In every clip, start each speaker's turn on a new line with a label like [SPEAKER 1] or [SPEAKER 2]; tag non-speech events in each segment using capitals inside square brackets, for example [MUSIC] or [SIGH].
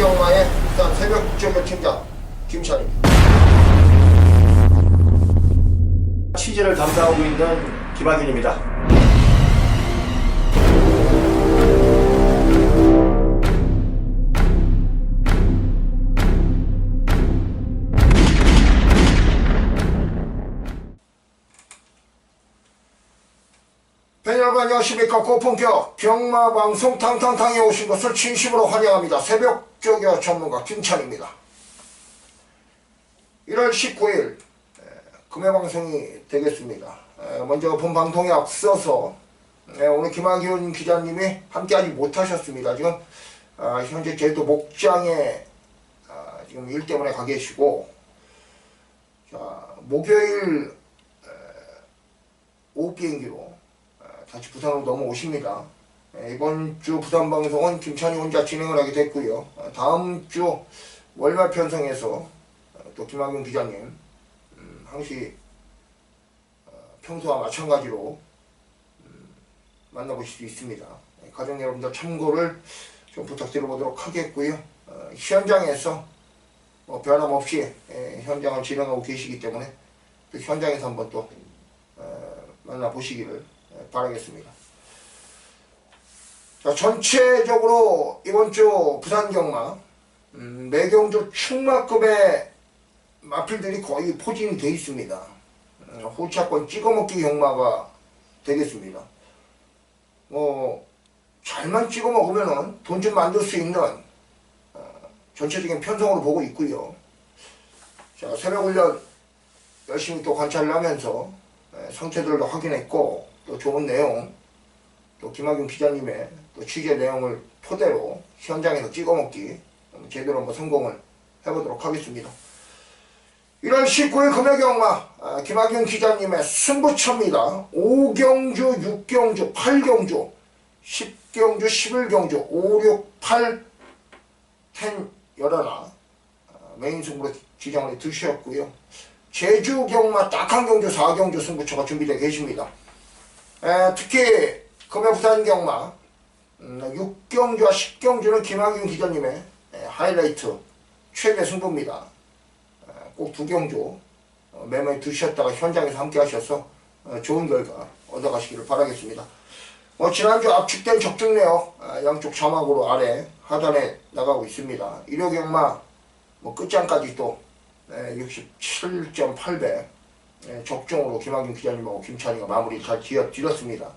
[SPEAKER 1] 부산경마의 부산 새벽조교 팀장 김찬입니다. 취재를 담당하고 있는 김학윤입니다. 안녕하십니까? 고품격 경마방송 탕탕탕에 오신 것을 진심으로 환영합니다. 새벽 조교 전문가 김찬입니다. 1월 19일 금요방송이 되겠습니다. 에, 먼저 본 방송에 앞서서 에, 오늘 김학윤 기자님이 함께하지 못하셨습니다. 지금 아, 현재 제주도 목장에 아, 지금 일 때문에 가 계시고 자, 목요일 에, 오후 비행기로 아, 다시 부산으로 넘어오십니다. 예, 이번 주 부산 방송은 김찬이 혼자 진행을 하게 됐고요. 아, 다음 주 월말 편성에서 어, 또 김학윤 기자님 음, 항시 어, 평소와 마찬가지로 음, 만나보실 수 있습니다. 예, 가족 여러분들 참고를 좀 부탁드려보도록 하겠고요. 어, 현장에서 뭐 변함없이 예, 현장을 진행하고 계시기 때문에 또 현장에서 한번 또 어, 만나보시기를 예, 바라겠습니다. 자, 전체적으로 이번 주 부산 경마 음, 매경주 충마급의 마필들이 거의 포진이 되어 있습니다. 음, 호차권 찍어먹기 경마가 되겠습니다. 뭐 잘만 찍어 먹으면은 돈좀 만들 수 있는 어, 전체적인 편성으로 보고 있고요. 자 새벽 훈련 열심히 또 관찰을 하면서 에, 상체들도 확인했고 또 좋은 내용 또 김학윤 기자님의 또 취재 내용을 토대로 현장에서 찍어먹기 음, 제대로 한번 성공을 해보도록 하겠습니다. 1월 19일 금요경마 아, 김학윤 기자님의 승부처입니다. 5경주, 6경주, 8경주, 10경주, 11경주, 5, 6, 8, 10, 열하나 아, 메인 승부로 지정을 두셨고요. 제주 경마 딱 한 경주, 4경주 승부처가 준비되어 계십니다. 에, 특히 금요 부산 경마 음, 6경주와 10경주는 김학윤 기자님의 에, 하이라이트 최대 승부입니다. 꼭 두 경주 어, 매매 두셨다가 현장에서 함께 하셔서 어, 좋은 결과 얻어가시기를 바라겠습니다. 어, 지난주 압축된 적중 내역 아, 양쪽 자막으로 아래 하단에 나가고 있습니다. 일요경마 뭐 끝장까지 또 67.8배 적중으로 김학윤 기자님하고 김찬이가 마무리 잘 지어 드렸습니다.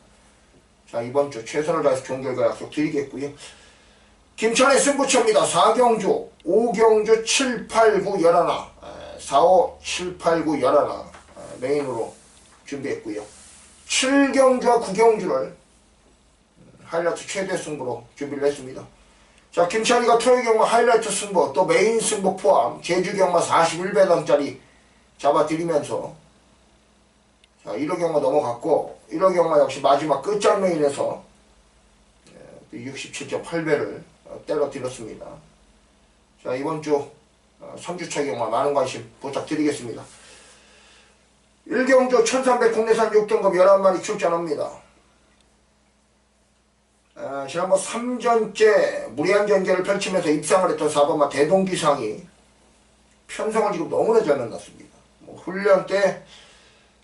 [SPEAKER 1] 자 이번 주 최선을 다해서 좋은 결과 약속 드리겠고요. 김천의 승부처입니다. 4경주, 5경주, 7, 8, 9, 11, 4, 5, 7, 8, 9, 11 메인으로 준비했고요. 7경주와 9경주를 하이라이트 최대 승부로 준비를 했습니다. 자, 김천이가 토요 경마 하이라이트 승부, 또 메인 승부 포함, 제주 경마 41배당짜리 잡아드리면서 자, 1호 경마 넘어갔고, 1호 경마 역시 마지막 끝장메인에서 67.8배를 때려 드렸습니다. 자, 이번 주 3주차 경마 많은 관심 부탁드리겠습니다. 1경주 1300 국내산 6등급 11마리 출전합니다. 아, 지난번 3전째 무리한 전개를 펼치면서 입상을 했던 4번마 대동기상이 편성을 지금 너무나 잘 만났습니다. 뭐 훈련 때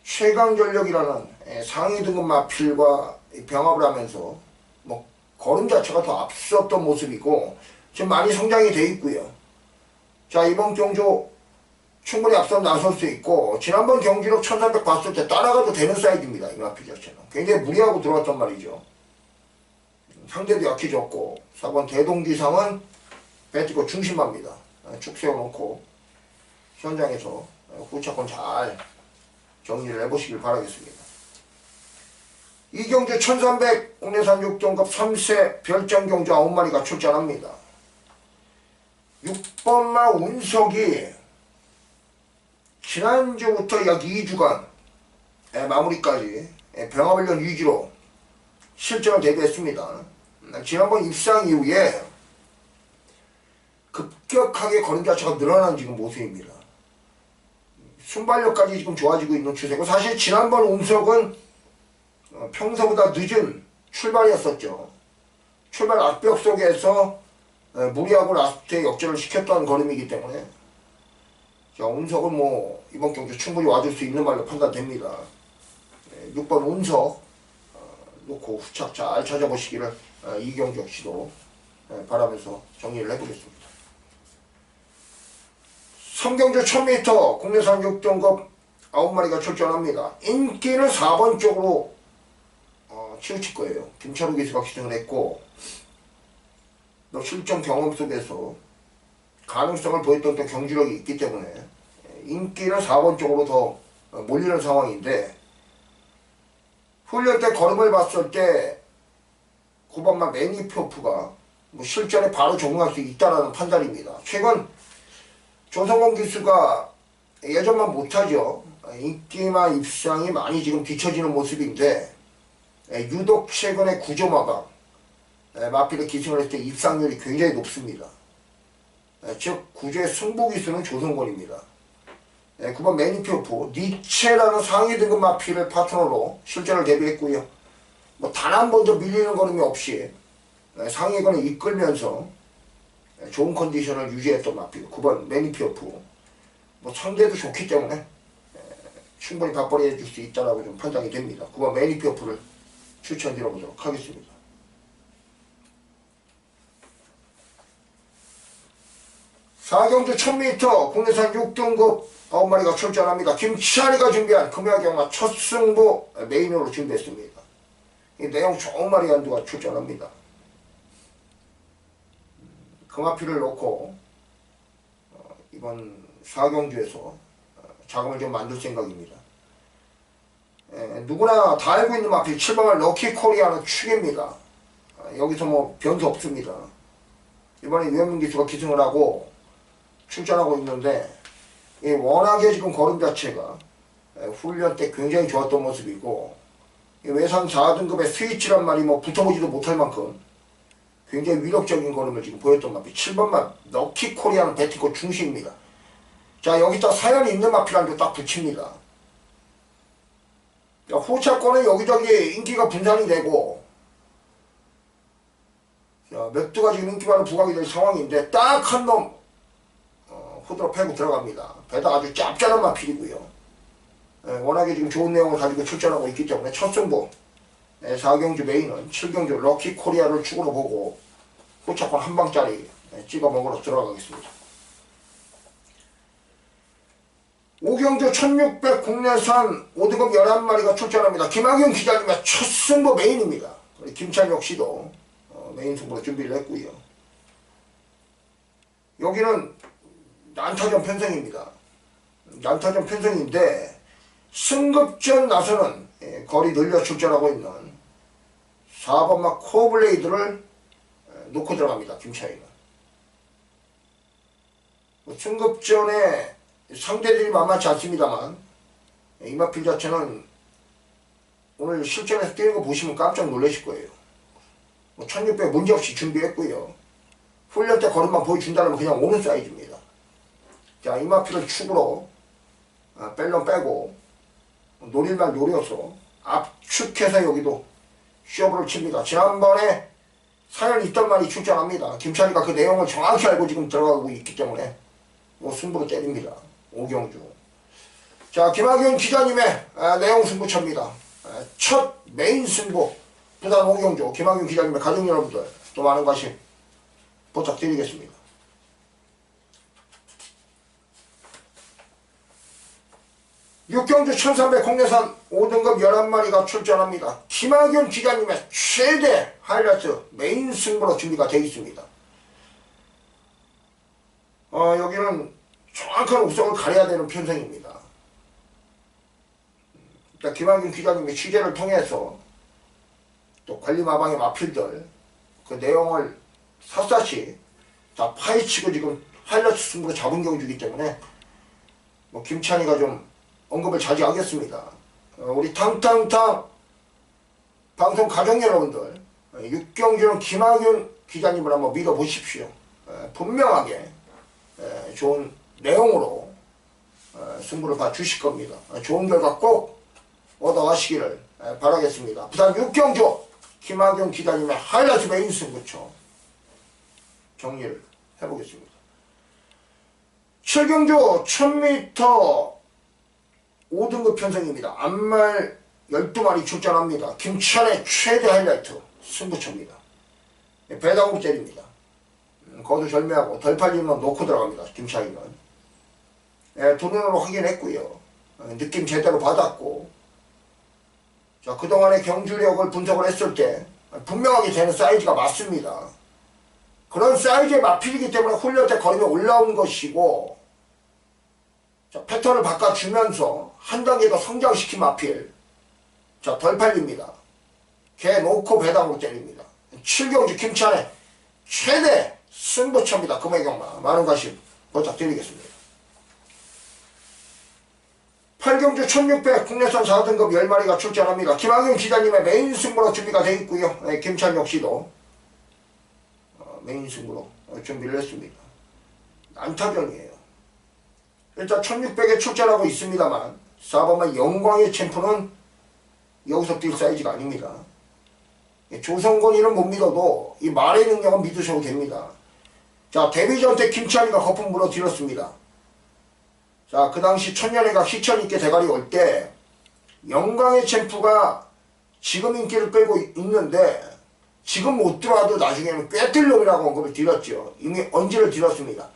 [SPEAKER 1] 최강전력이라는 예, 상위 등급 마필과 병합을 하면서 뭐 걸음 자체가 더 앞섰던 모습이고 지금 많이 성장이 돼 있고요. 자 이번 경주 충분히 앞서 나설 수 있고 지난번 경기력 1300 봤을 때 따라가도 되는 사이즈입니다. 이 마필 자체는 굉장히 무리하고 들어왔단 말이죠. 상대도 약해졌고 4번 대동기상은 배트고 중심합니다. 축 세워놓고 현장에서 후차권 잘 정리를 해보시길 바라겠습니다. 이경주 1300 국내산 6등급 3세 별정경주 9마리가 출전합니다. 6번마 운석이 지난주부터 약 2주간 예, 마무리까지 예, 병합훈련 위주로 실전을 대비했습니다. 지난번 입상 이후에 급격하게 걸음 자체가 늘어난 지금 모습입니다. 순발력까지 지금 좋아지고 있는 추세고 사실 지난번 운석은 어, 평소보다 늦은 출발이었었죠. 출발 압력 속에서 에, 무리하고 라스트에 역전을 시켰던 걸음이기 때문에 자 운석은 뭐 이번 경기 충분히 와줄 수 있는 말로 판단됩니다. 에, 6번 운석 어, 놓고 후착 잘 찾아보시기를 어, 이경주 씨도 에, 바라면서 정리를 해보겠습니다. 성경주 1000m 국내산 6등급 9마리가 출전합니다. 인기는 4번 쪽으로 어, 치우칠 거예요. 김철우 기수가 기승을 했고 또 실전 경험 속에서 가능성을 보였던 또 경주력이 있기 때문에 인기는 4번 쪽으로 더 어, 몰리는 상황인데 훈련 때 걸음을 봤을 때 9번만 매니표프가 뭐 실전에 바로 적응할 수 있다는 판단입니다. 최근 조성원 기수가 예전만 못하죠. 인기나 입상이 많이 지금 뒤처지는 모습인데 에, 유독 최근에 구조마감 에, 마필의 기승을 했을 때 입상률이 굉장히 높습니다. 에, 즉 구조의 승부 기수는 조성권입니다. 에, 9번 매니표프 니체라는 상위 등급 마필을 파트너로 실전을 데뷔했고요. 뭐 단 한 번도 밀리는 걸음이 없이 에, 상위권을 이끌면서 에, 좋은 컨디션을 유지했던 마필 9번 매니표프 뭐 상대도 좋기 때문에 에, 충분히 밥벌이 해줄 수 있다라고 좀 판단이 됩니다. 9번 매니표프를 추천드려 보도록 하겠습니다. 사경주 1000m 국내산 6등급 9마리가 출전합니다. 김치아리가 준비한 금야경마 첫 승부 메인으로 준비했습니다. 이 내용 좋은 마리 한두가 출전합니다. 금화피를 놓고 어, 이번 사경주에서 어, 자금을 좀 만들 생각입니다. 에, 누구나 다 알고 있는 마필 7번을 럭키 코리아는 축입니다. 어, 여기서 뭐 변수 없습니다. 이번에 유현민 기수가 기승을 하고 출전하고 있는데 이 워낙에 지금 걸음 자체가 에, 훈련 때 굉장히 좋았던 모습이고 이 외산 4등급의 스위치란 말이 뭐 붙어보지도 못할 만큼 굉장히 위력적인 걸음을 지금 보였던 마필 7번만 럭키 코리아는 베티코 중시입니다. 자 여기다 사연이 있는 마필한테 딱 붙입니다. 자, 후차권은 여기저기 인기가 분산이 되고 자, 맥두가 지금 인기 많은 부각이 될 상황인데 딱 한놈 어, 후드로 패고 들어갑니다. 배다 아주 짭짤한 마필이고요. 예, 워낙에 지금 좋은 내용을 가지고 출전하고 있기 때문에 첫 승부 예, 4경주 메인은 7경주 럭키 코리아를 축으로 보고 후차권 한 방짜리 예, 찍어 먹으러 들어가겠습니다. 오경주 1600 국내산 5등급 11마리가 출전합니다. 김학용 기자님의 첫 승부 메인입니다. 우리 김찬혁 씨도 어, 메인 승부로 준비를 했고요. 여기는 난타전 편성입니다. 난타전 편성인데 승급전 나서는 예, 거리 늘려 출전하고 있는 4번마 코블레이드를 예, 놓고 들어갑니다. 김차이가. 뭐 승급전에 상대들이 만만치 않습니다만 예, 이마필 자체는 오늘 실전에서 뛰는 거 보시면 깜짝 놀라실 거예요. 뭐1600 문제없이 준비했고요. 훈련 때 걸음만 보여준다면 그냥 오는 사이즈입니다. 자 이마필을 축으로 아, 뺄런 빼고 노릴만 노려서 압축해서 여기도 쇼브를 칩니다. 지난번에 사연 있던 말이 출전합니다. 김찬이가 그 내용을 정확히 알고 지금 들어가고 있기 때문에 뭐 승부로 때립니다. 오경주. 자, 김학용 기자님의 아, 내용 승부처입니다. 아, 첫 메인 승부 부산 오경주 김학용 기자님의 가족 여러분들 또 많은 관심 부탁드리겠습니다. 육경주 1300 국내산 5등급 11마리가 출전합니다. 김학용 기자님의 최대 하이라이트 메인 승부로 준비가 되어 있습니다. 어, 여기는 정확한 우성을 가려야 되는 편성입니다. 일단 김학균 기자님의 취재를 통해서 또 관리마방의 마필들 그 내용을 샅샅이 다 파헤치고 지금 하이라이트 승부로 잡은 경주이기 때문에 뭐 김찬이가 좀 언급을 자제하겠습니다. 어, 우리 탕탕탕 방송 가족 여러분들 어, 육경주는 김학균 기자님을 한번 믿어보십시오. 어, 분명하게 에, 좋은 내용으로 어, 승부를 봐주실 겁니다. 어, 좋은 결과 꼭 얻어가시기를 에, 바라겠습니다. 부산 육경주 김학용 기자님의 하이라이트 메인 승부처 정리를 해보겠습니다. 7경주 1000m 5등급 편성입니다. 안말 12마리 출전합니다. 김천의 최대 하이라이트 승부처입니다. 배당으로 때립니다. 음, 거두절미하고 덜 팔리면 놓고 들어갑니다. 김차이는. 예, 두 눈으로 확인했고요. 어, 느낌 제대로 받았고 자 그동안의 경주력을 분석을 했을 때 분명하게 되는 사이즈가 맞습니다. 그런 사이즈에 맞필이기 때문에 훈련 때 거리가 올라온 것이고 자, 패턴을 바꿔주면서 한 단계 더 성장시킨 마필 자, 덜 팔립니다. 개 놓고 배당으로 때립니다. 7경주 김찬의 최대 승부처입니다. 금액경마 많은 관심 부탁드리겠습니다. 8경주 1600 국내산 4등급 10마리가 출전합니다. 김학용 기자님의 메인 승부로 준비가 되어 있고요. 네, 김찬 역시도 어, 메인 승부로 어, 준비를 했습니다. 안타전이에요. 일단 1600에 출전하고 있습니다만 4번만 영광의 챔프는 여기서 뛸 사이즈가 아닙니다. 예, 조성건이는 못 믿어도 이 말의 능력은 믿으셔도 됩니다. 자 데뷔전 때 김찬이가 거품 물어 들었습니다. 자, 그 당시 천년회가 희천 있게 대가리 올 때 영광의 챔프가 지금 인기를 끌고 있는데 지금 못 들어와도 나중에는 꿰뜰 놈이라고 언급을 드렸죠. 이미 언지를 드렸습니다.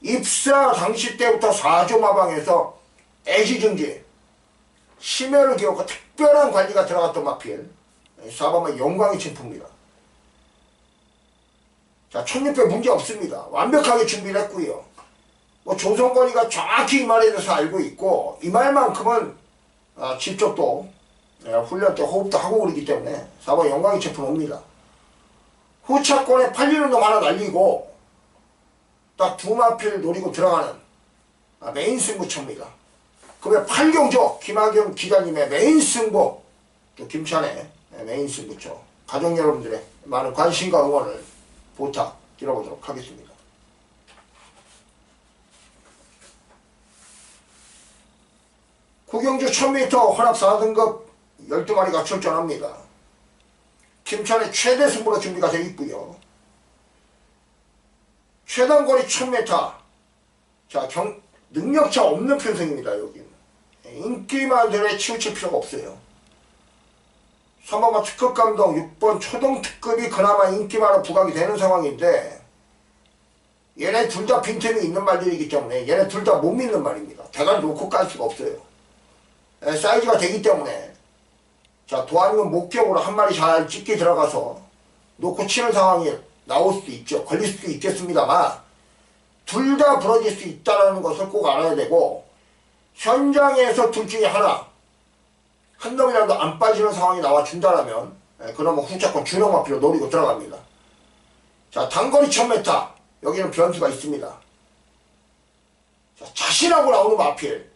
[SPEAKER 1] 입사 당시 때부터 사조마방에서 애시증지 심혈을 기울고 특별한 관리가 들어갔던 마필 4번은 영광의 챔프입니다. 자, 1600 문제 없습니다. 완벽하게 준비를 했고요. 뭐 조성건이가 정확히 이 말에 대해서 알고 있고 이 말만큼은 아, 직접 또 예, 훈련 때 호흡도 하고 그러기 때문에 4번 영광의 체품 옵니다. 후차권에 팔리는 놈 하나 날리고 딱 두 마필 노리고 들어가는 아, 메인 승부처입니다. 그러면 8경조 김학영 기자님의 메인 승부 또 김찬의 메인 승부처 가족 여러분들의 많은 관심과 응원을 부탁 드려보도록 하겠습니다. 구경주 1000m 혼합 4등급 12마리가 출전합니다. 김천의 최대 승부로 준비가 되어 있고요. 최단거리 1000m 자, 경, 능력차 없는 편성입니다. 여기는. 인기만 들에 치우칠 필요가 없어요. 3번마 특급 감독 6번 초등 특급이 그나마 인기만으로 부각이 되는 상황인데 얘네 둘 다 빈틈이 있는 말들이기 때문에 얘네 둘 다 못 믿는 말입니다. 대가리 놓고 깔 수가 없어요. 에, 사이즈가 되기 때문에 자 도안이면 목격으로 한 마리 잘 찍게 들어가서 놓고 치는 상황이 나올 수도 있죠. 걸릴 수도 있겠습니다만 둘 다 부러질 수 있다는 것을 꼭 알아야 되고 현장에서 둘 중에 하나 한 놈이라도 안 빠지는 상황이 나와준다라면 에, 그러면 후차권 준영마피로 노리고 들어갑니다. 자 단거리 1000m 여기는 변수가 있습니다. 자, 자신하고 나오는 마필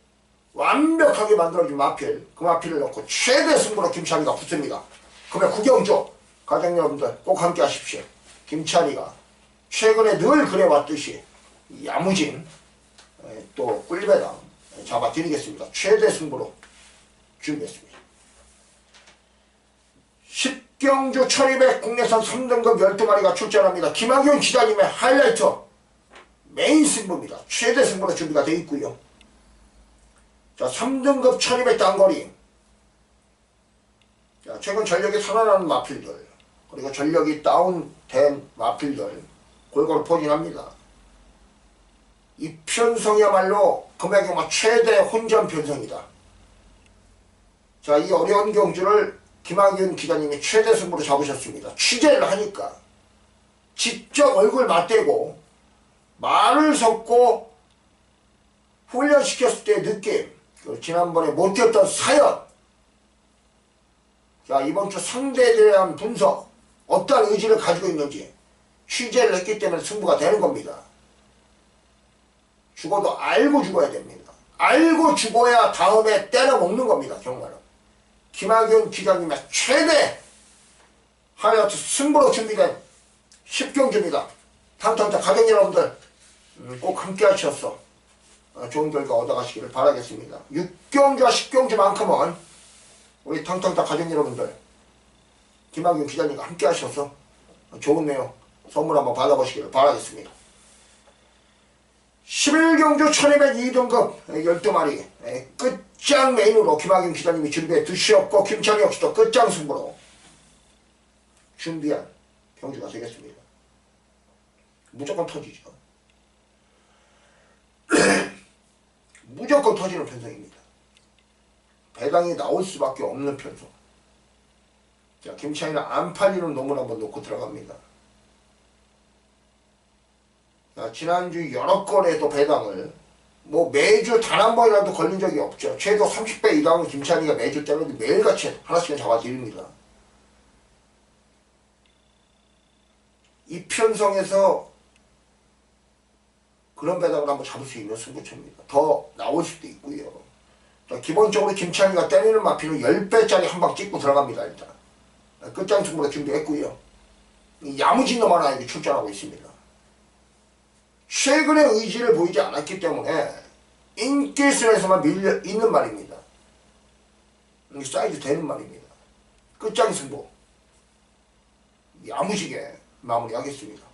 [SPEAKER 1] 완벽하게 만들어준 마필 그 마필을 넣고 최대 승부로 김찬이가 붙습니다. 그러면 구경조 가족 여러분들 꼭 함께 하십시오. 김찬이가 최근에 늘 그래왔듯이 야무진 에, 또 꿀배당 잡아드리겠습니다. 최대 승부로 준비했습니다. 10경주 1200 국내산 3등급 12마리가 출전합니다. 김학용 기자님의 하이라이트 메인 승부입니다. 최대 승부로 준비가 되어 있고요. 자, 3등급 1200 단거리. 자, 최근 전력이 살아나는 마필들, 그리고 전력이 다운된 마필들, 골고루 포진합니다. 이 편성이야말로 금액이 뭐 최대 혼전 편성이다. 자, 이 어려운 경주를 김학윤 기자님이 최대 승부로 잡으셨습니다. 취재를 하니까 직접 얼굴 맞대고 말을 섞고 훈련시켰을 때의 느낌 그 지난번에 못했던 사연 자 이번 주 상대에 대한 분석 어떤 의지를 가지고 있는지 취재를 했기 때문에 승부가 되는 겁니다. 죽어도 알고 죽어야 됩니다. 알고 죽어야 다음에 때려 먹는 겁니다. 정말은. 김학윤 기자님의 최대 하여튼 승부로 준비된 10경주입니다. 탕탕탕 가족 여러분들 음, 꼭 함께 하셔서 어, 좋은 결과 얻어가시기를 바라겠습니다. 6경주와 10경주만큼은 우리 탕탕탕 가족 여러분들 김학윤 기자님과 함께 하셔서 좋은 내용 선물 한번 받아보시기를 바라겠습니다. 11경주 1202등급 12마리 끝장 메인으로 김학임 기자님이 준비해 두시었고 김창희 역시도 끝장 승부로 준비한 경주가 되겠습니다. 무조건 터지죠. [CLEARS THROAT] 무조건 터지는 편성입니다. 배당이 나올 수밖에 없는 편성. 자, 김창희는 안 팔리는 놈을 한번 놓고 들어갑니다. 자, 지난주 여러 건에도 배당을 뭐 매주 단 한 번이라도 걸린 적이 없죠. 최소 30배 이상은 김찬희가 매주 때문에 매일같이 하나씩은 잡아드립니다. 이 편성에서 그런 배당을 한번 잡을 수 있는 승부처입니다. 더 나올 수도 있고요. 자, 기본적으로 김찬희가 때리는 마피는 10배짜리 한 방 찍고 들어갑니다. 일단. 끝장 승부로 준비했고요. 이 야무진 놈 하나 여기 출전하고 있습니다. 최근에 의지를 보이지 않았기 때문에 인기순에서만 밀려 있는 말입니다. 사이즈 되는 말입니다. 끝장 승부. 야무지게 마무리하겠습니다.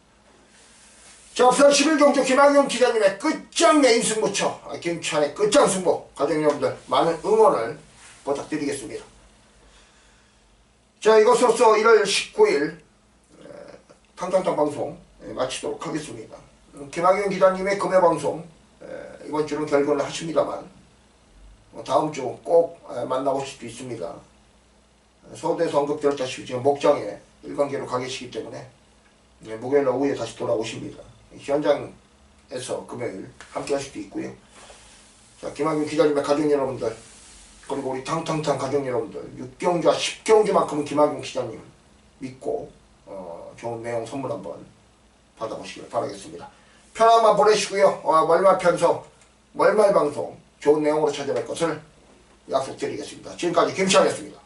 [SPEAKER 1] 자, 앞서 11경주 김학용 기자님의 끝장 메인 승부처, 아, 김찬의 끝장 승부, 가족 여러분들 많은 응원을 부탁드리겠습니다. 자, 이것으로서 1월 19일 탕탕탕 방송 에, 마치도록 하겠습니다. 음, 김학용 기자님의 금요 방송 에, 이번 주는 결근을 하십니다만 어, 다음 주 꼭 만나볼 수도 있습니다. 서울대에서 언급되었다시피 지금 목장에 일관계로 가 계시기 때문에 네, 목요일 날 오후에 다시 돌아오십니다. 현장에서 금요일 함께 할 수도 있고요. 자, 김학용 기자님의 가족 여러분들 그리고 우리 탕탕탕 가족 여러분들 6경주와 10경주만큼은 김학용 기자님 믿고 어, 좋은 내용 선물 한번 받아보시길 바라겠습니다. 편한 밤 보내시고요. 어, 월말 편성, 월말 방송 좋은 내용으로 찾아뵐 것을 약속드리겠습니다. 지금까지 김치환이었습니다.